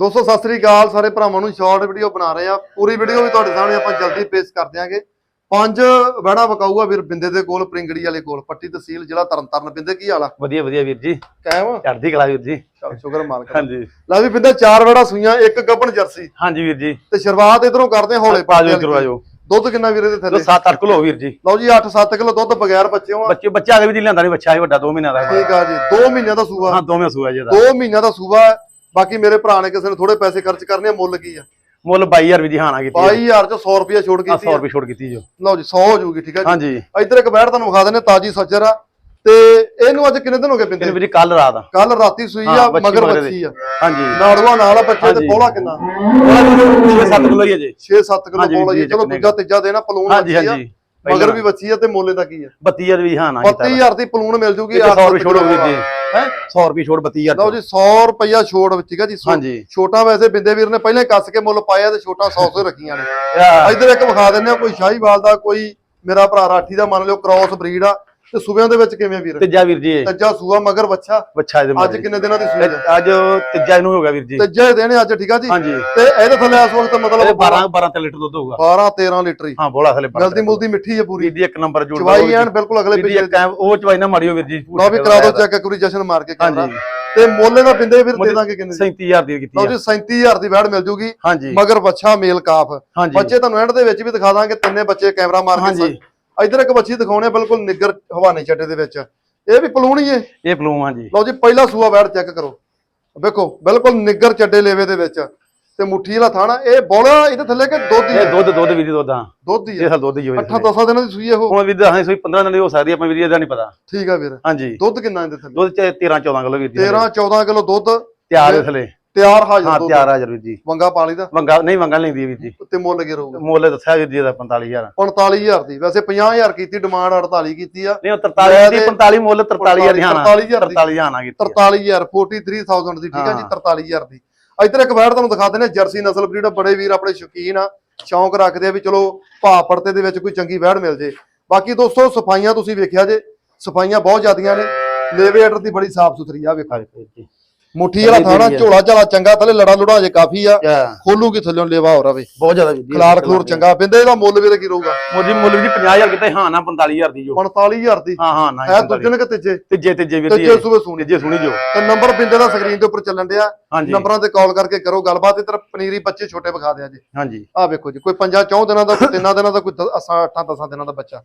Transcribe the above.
ਦੋਸਤੋ ਸਤਿ ਸ੍ਰੀ ਅਕਾਲ। ਸਾਰੇ ਭਰਾਵਾਂ ਨੂੰ ਸ਼ਾਰਟ ਵੀਡੀਓ ਬਣਾ ਰਹੇ ਆ ਪੂਰੀ ਵੀਡੀਓ ਵੀ ਤੁਹਾਡੇ ਸਾਹਮਣੇ ਆਪਾਂ ਜਲਦੀ ਪੇਸ਼ ਕਰ ਦਿਆਂਗੇ। ਪੰਜ ਵੜਾ ਵਕਾਊਗਾ ਵੀਰ ਬਿੰਦੇ ਦੇ ਕੋਲ ਪ੍ਰਿੰਗੜੀ ਵਾਲੇ ਕੋਲ। ਪੱਟੀ ਤਹਿਸੀਲ ਜ਼ਿਲ੍ਹਾ ਤਰਨਤਾਰਨ। ਬਿੰਦੇ ਕੀ ਹਾਲ ਆ? ਵਧੀਆ ਵਧੀਆ ਵੀਰ ਜੀ। ਕਾਇਮ ਚੜ੍ਹਦੀ ਕਲਾ ਵੀਰ ਜੀ। ਚੱਲ ਸ਼ੁਕਰ ਮਾਲਕ ਦਾ। ਹਾਂਜੀ। ਲੈ ਵੀ ਬਿੰਦੇ ਚਾਰ ਵੜਾ ਸੂਈਆਂ ਇੱਕ ਗੱਬਣ ਜਰਸੀ। ਹਾਂਜੀ ਵੀਰ ਜੀ। ਤੇ ਸ਼ੁਰੂਆਤ ਇਧਰੋਂ ਕਰਦੇ ਹਾਂ ਹੌਲੇ ਆਜੋ ਪੱਤੇ ਇਧਰੋਂ। ਆਜੋ। ਦੁੱਧ ਕਿੰਨਾ ਵੀਰੇ ਦੇ ਥੱਲੇ? 7-8 ਕਿਲੋ ਵੀਰ ਜੀ। ਲਓ ਜੀ 8-7 ਕਿਲੋ ਦੁੱਧ ਬਗੈਰ ਬੱਚਿਓ ਆ। ਬੱਚੇ ਬੱਚਾ ਕੇ ਵੀ ਲਿਆਂਦਾ ਨਹੀਂ ਬੱਚਾ ਹੈ ਵੱਡਾ 2 ਮਹੀਨਿਆਂ ਦਾ। ਠੀਕ ਆ ਜੀ 2 ਮਹੀਨਿਆਂ ਦਾ ਸੂਆ। ਹਾਂ ਦੋਵੇਂ ਸੂਆ ਜੀ ਇਹਦਾ। 2 ਮਹੀਨਿਆਂ ਦਾ ਸੂਆ। ਬਾਕੀ ਮੇਰੇ ਭਰਾ ਨੇ ਕਿਸੇ ਨੇ ਥੋੜੇ ਪੈਸੇ ਖਰਚ ਕਰਨੇ ਆ ਮੁੱਲ ਕੀ ਆ? ਮੁੱਲ 22000 ਵੀ ਜੀ ਕੀਤੀ 22000 ਚ 100 ਰੁਪਏ ਛੋੜ ਆ ਕੀਤੀ 100 ਆ। ਰੁਪਏ ਛੋੜ ਕੀਤੀ ਜੋ ਲਓ ਜੀ 100 ਹੋ ਜੂਗੀ ਠੀਕ ਜੀ? ਹਾਂਜੀ। ਇੱਧਰ ਇੱਕ ਬੈਠ ਤੁਹਾਨੂੰ ਵਿਖਾ ਦਿੰਦੇ ਤਾਜੀ ਸੱਜਰ ਆ। ਤੇ ਇਹਨੂੰ ਅੱਜ ਕਿੰਨੇ ਦਿਨ ਹੋ ਗਏ ਇਹਨੇ ਪਿੰਦੇ ਵੀਰ ਜੀ ਕੱਲ ਰਾਤ ਆ। ਕੱਲ ਰਾਤੀ ਸੂਈ ਆ ਮਗਰ ਬੱਚੀ ਆ। ਹਾਂਜੀ। ਨਾੜੂਆ ਨਾਲ ਆ ਬੱਚੇ ਤੇ। ਪੋਲਾ ਕਿੰਨਾ? ਉਹਨਾਂ ਦੀ 6-7 ਕਿਲੋ ਹੀ ਹੈ ਜੀ। 6-7 ਕਿਲੋ ਪੋਲਾ ਜੀ। ਚਲੋ ਦੂਜਾ ਤੀਜਾ ਦੇਣਾ ਪਲੂਣ ਹਾਂਜੀ ਆ। ਹਾਂਜੀ। ਮਗਰ ਵੀ ਬੱਚੀ ਆ ਤੇ ਮੋਲੇ ਦਾ ਕੀ ਆ? 32000 ਵੀ ਹਾਂ ਨਾ ਕੀਤਾ 32000 ਦੀ ਪਲੂਣ ਮਿਲ ਜੂਗੀ 100 ਰੁਪਏ ਛੋੜ ਵੀਰ ਜੀ। ਹੈ? 100 ਰੁਪਏ ਛੋੜ 32000 ਲਓ ਜੀ 100 ਰੁਪਇਆ ਛੋੜ ਵਿੱਚ ਠੀਕ ਆ ਜੀ ਛੋਟਾ ਵੈਸੇ ਬਿੰਦੇ ਵੀਰ ਨੇ ਪਹਿਲਾਂ ਕੱਸ ਕੇ ਮੁੱਲ ਪਾਇਆ ਤੇ ਛੋਟਾ 100 100 ਰੱਖੀਆਂ ਨੇ। ਇੱਧਰ ਇੱਕ ਵਿਖਾ ਦਿੰਦੇ ਆ ਕੋਈ ਸ਼ਾਹੀਵਾਲ ਦਾ ਕੋਈ ਮੇਰਾ ਭਰਾ ਰਾਠੀ ਦਾ ਮੰਨ ਲਿਓ ਕ੍ਰਾਸ ਬਰੀਡ ਆ। ਤੇ ਸੂਬਿਆਂ ਦੇ ਵਿੱਚ ਕਿਵੇਂ ਵੀਰ? ਤੀਜਾ ਵੀਰ ਜੀ ਤੱਜਾ ਸੂਆ ਮਗਰ ਬੱਚਾ ਬੱਚਾ ਇਹਦੇ ਅੱਜ ਕਿੰਨੇ ਦਿਨਾਂ ਦੀ ਸੂਈ ਅੱਜ ਤੀਜਾ ਇਹਨੂੰ ਹੋ ਗਿਆ ਵੀਰ ਜੀ। ਤੱਜਾ ਦੇਣੇ ਅੱਜ ਠੀਕ ਆ ਜੀ? ਤੇ ਇਹਦੇ ਥੱਲੇ ਇਸ ਵਕਤ ਮਤਲਬ 12 12 ਲੀਟਰ ਦੁੱਧ ਹੋਊਗਾ। 12 13 ਲੀਟਰ ਹੀ। ਹਾਂ ਬੋਲਾ ਥਲੇ ਮਿਲਦੀ ਮੁਲਦੀ ਮਿੱਠੀ ਹੈ ਪੂਰੀ। ਜੀ ਇੱਕ ਨੰਬਰ ਜੋੜ ਚਵਾਈ ਐਨ ਬਿਲਕੁਲ ਅਗਲੇ ਵੀਰ ਜੀ ਪਿਛਲੇ ਇੱਕ ਐਂ- ਉਹ ਚਵਾਈ ਨਾ ਮਾਰਿਓ ਵੀਰ ਜੀ। ਲਓ ਵੀ ਕਰਾ ਦਿਓ ਚੈੱਕ ਇੱਕ ਵਾਰੀ ਜਸ਼ਨ ਮਾਰ ਕੇ ਹਾਂਜੀ। ਤੇ ਮੋਲੇ ਦਾ ਬਿੰਦੇ ਵੀਰ ਦੇ ਦਾਂਗੇ ਕਿੰਨੇ ਦੀ? 37000 ਦੀ ਕੀਤੀ ਲਓ ਜੀ 37000 ਦੀ ਵੈੜ ਮਿਲ ਜੂਗੀ। ਮਗਰ ਬੱਚਾ ਮੇਲ ਕਾਫ। ਬੱਚੇ ਤੁਹਾਨੂੰ ਐਂਡ ਦੇ ਵਿੱਚ ਵੀ ਦਿਖਾ ਦਾਂਗੇ ਤਿੰਨੇ ਬੱਚੇ ਕੈਮਰਾ ਮਾਰ ਕੇ ਹਾਂਜੀ। ਇੱਧਰ ਇੱਕ ਬੱਚੀ ਦਿਖਾਉਣੇ ਆ ਬਿਲਕੁਲ ਨਿੱਗਰ ਹਵਾਨੇ ਛੱਡੇ ਦੇ ਵਿੱਚ। ਇਹ ਵੀ ਪਲੂਣੀ ਏ? ਇਹ ਪਲੂਮ ਹਾਂਜੀ ਲਓ ਜੀ ਪਹਿਲਾ ਸੂਆ ਵੈੜ ਚੈੱਕ ਕਰੋ। ਵੇਖੋ ਬਿਲਕੁਲ ਨਿੱਗਰ ਚੱਡੇ ਲੇਵੇ ਦੇ ਵਿੱਚ। ਤੇ ਮੁੱਠੀ ਵਾਲਾ ਥਾਣਾ ਇਹ ਬੋਲਾ ਇਹਦੇ ਥੱਲੇ ਕਿ ਦੁੱਧ ਹੀ ਇਹ ਦੁੱਧ ਦੁੱਧ ਵੀਰ ਜੀ ਦੁੱਧ ਹਾਂ ਦੁੱਧ ਹੀ ਇਹ ਸਾਲ ਦੁੱਧ ਹੀ ਹੋਵੇ ਅੱਠਾਂ ਦਸਾਂ ਦਿਨਾਂ ਦੀ ਸੂਈ ਇਹ ਹੁਣ ਵੀਰ ਦਾ ਹਾਂ ਸੋਈ 15 ਦਿਨ ਦੀ ਹੋ ਸਕਦੀ ਆ, ਆਪਾਂ ਵੀਰ ਜੀ ਇਹਦਾ ਨਹੀਂ ਪਤਾ। ਠੀਕ ਆ ਵੀਰ। ਹਾਂਜੀ। ਦੁੱਧ ਕਿੰਨਾ ਇਹਦੇ ਥੱਲੇ? ਦੁੱਧ ਚ 13 14 ਕਿਲੋ ਵੀਰ ਜੀ। 13 14 ਕਿਲੋ ਦੁੱਧ। ਤਿਆਰ ਹੈ ਥਲੇ। ਤਿਆਰ ਹਾਜ਼ਰ ਹਾਂ ਤਿਆਰ ਹਾਜ਼ਰ ਵੀਰ ਜੀ। ਵੰਗਾ ਪਾਲੀ ਦਾ ਵੰਗਾ ਨਹੀਂ ਵੰਗਾ ਲੈਂਦੀ ਵੀਰ ਜੀ। ਤੇ ਮੁੱਲ ਲੱਗੇ ਰਹੂਗਾ। ਮੁੱਲ ਦੱਸਿਆ ਵੀਰ ਜੀ ਇਹਦਾ 45000 45000 ਦੀ। ਵੈਸੇ 50000 ਕੀਤੀ ਡਿਮਾਂਡ 48 ਕੀਤੀ ਆ। ਨਹੀਂ ਉਹ 43 ਦੀ 45 ਮੁੱਲ 43000 ਦੀ ਹਾਂ 43,000 ਦੀ। 43000 ਆ। ਕੀਤੀ 43000 43000 ਦੀ ਠੀਕ ਆ ਜੀ ਹਾਂ। 43000 ਦੀ। ਇੱਧਰ ਇੱਕ ਵੈੜ ਤੁਹਾਨੂੰ ਦਿਖਾ ਦਿੰਦੇ ਜਰਸੀ ਨਸਲ ਬਰੀਡ। ਬੜੇ ਵੀਰ ਆਪਣੇ ਸ਼ੌਕੀਨ ਆ ਸ਼ੌਂਕ ਰੱਖਦੇ ਆ ਵੀ ਚਲੋ ਭਾ ਪੜਤੇ ਦੇ ਵਿੱਚ ਕੋਈ ਚੰਗੀ ਵੈੜ ਮਿਲ ਜੇ। ਬਾਕੀ ਦੋਸਤੋ ਸਫਾਈਆਂ ਤੁਸੀਂ ਵੇਖਿਆ ਜੇ ਸਫਾਈਆਂ ਬਹੁਤ ਜ਼ਿਆਦੀਆਂ ਨੇ। ਲੇਵੇਟਰ ਦੀ ਬੜੀ ਸਾਫ਼ ਸੁਥਰੀ ਆ ਵੇਖੋ। ਜੀ। ਮੁੱਠੀ ਵਾਲਾ ਥਾਣਾ। ਝੋਲਾ ਝਾਲਾ ਚੰਗਾ ਥੱਲੇ ਲੜਾ ਲੁੜਾ ਜੇ ਕਾਫੀ ਆ ਕਿਆ ਖੋਲੂਗੀ ਥੱਲੇ ਲੇਵਾ ਹੋ ਰਵੇ ਬਹੁਤ ਜ਼ਿਆਦਾ ਵੀਰ ਜੀ ਖਲਾਰ ਖਲੂਰ ਚੰਗਾ ਪਿੰਦੇ ਇਹਦਾ ਮੁੱਲ ਵੀ ਕੀ ਰਹੂਗਾ? ਮੁੱਲ ਜੀ ਮੁੱਲ ਵੀ ਜੀ 50000 ਕਿਤੇ ਹਾਂ ਨਾ 45000 ਦੀ ਜੋ। 45000 ਦੀ। ਹਾਂ ਹਾਂ ਨਾ ਹੈ ਦੂਜੇ ਨੇ ਕਿ ਤੀਜੇ? ਤੀਜੇ ਤੀਜੇ ਵੀਰ ਜੀ ਤੀਜੇ ਸੂਬੇ ਸੁਣੀ। ਤੀਜੇ ਸੁਣੀ ਜੋ। ਤੇ ਨੰਬਰ ਪਿੰਦੇ ਦਾ ਸਕਰੀਨ ਦੇ ਉੱਪਰ ਚੱਲਣ ਡਿਆ। ਨੰਬਰਾਂ ਤੇ ਕਾਲ ਕਰਕੇ ਕਰੋ ਗੱਲਬਾਤ ਇਧਰ ਪਨੀਰੀ ਬੱਚੇ ਛੋਟੇ ਵਿਖਾ ਦਿਆ ਜੀ। ਹਾਂਜੀ। ਆ ਵੇਖੋ ਜੀ ਕੋਈ ਪੰਜਾਂ ਚੌਂ ਦਿਨਾਂ ਦਾ ਕੋਈ ਤਿੰਨਾਂ ਦਿਨਾਂ ਦਾ ਕੋਈ ਦ- ਅਸਾਂ ਅੱਠਾਂ ਦਸਾਂ ਦਿਨਾਂ ਦਾ ਬੱਚਾ।